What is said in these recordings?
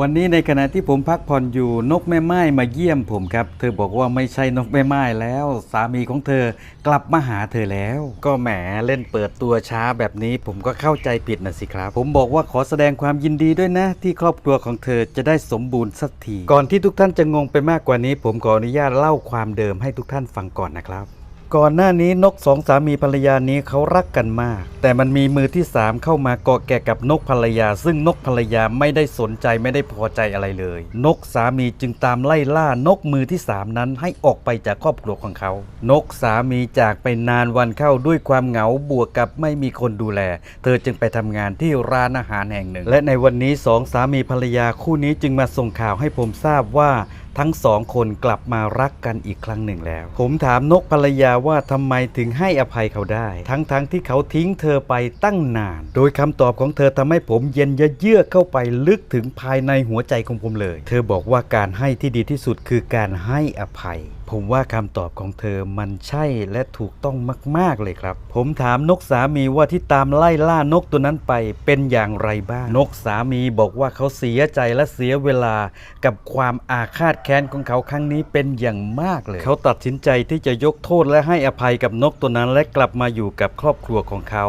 วันนี้ในขณะที่ผมพักผ่อนอยู่นกแม่ไม้มาเยี่ยมผมครับ เธอบอกว่าไม่ใช่นกแม่ไม้แล้ว สามีของเธอกลับมาหาเธอแล้ว ก็แหมเล่นเปิดตัวช้าแบบนี้ผมก็เข้าใจผิดนะสิครับ ผมบอกว่าขอแสดงความยินดีด้วยนะ ที่ครอบครัวของเธอจะได้สมบูรณ์สักทีก่อนที่ทุกท่านจะงงไปมากกว่านี้ ผมขออนุญาตเล่าความเดิมให้ทุกท่านฟังก่อนนะครับ ก่อนหน้านี้นกสองสามีภรรยานี้เขารักกันมาก แต่มันมีมือที่สามเข้ามาเกาะแก่กับนกภรรยา ซึ่งนกภรรยาไม่ได้สนใจไม่ได้พอใจอะไรเลย นกสามีจึงตามไล่ล่านกมือที่สามนั้นให้ออกไปจากครอบครัวของเขา นกสามีจากไปนานวันเข้าด้วยความเหงาบวกกับไม่มีคนดูแล เธอจึงไปทำงานที่ร้านอาหารแห่งหนึ่ง และในวันนี้สองสามีภรรยาคู่นี้จึงมาส่งข่าวให้ผมทราบว่า ทั้งสองคนกลับมารักกันอีกครั้งหนึ่งแล้ว ผมถามนกภรรยาว่าทำไมถึงให้อภัยเขาได้ ทั้งๆทที่เขาทิ้งเธอไปตั้งนาน โดยคำตอบของเธอทำให้ผมเย็นเยือกเข้าไปลึกถึงภายในหัวใจของผมเลย เธอบอกว่าการให้ที่ดีที่สุดคือการให้อภัยผมว่าคำตอบของเธอมันใช่และถูกต้องมาก ๆ เลยครับ ผมถามนกสามีว่าที่ตามไล่ล่านกตัวนั้นไปเป็นอย่างไรบ้าง นกสามีบอกว่าเขาเสียใจและเสียเวลากับความอาฆาตแค้นของเขาครั้งนี้เป็นอย่างมากเลย เขาตัดสินใจที่จะยกโทษและให้อภัยกับนกตัวนั้น และกลับมาอยู่กับครอบครัวของเขา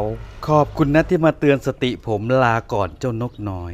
ขอบคุณนะที่มาเตือนสติผมลาก่อนเจ้านกน้อย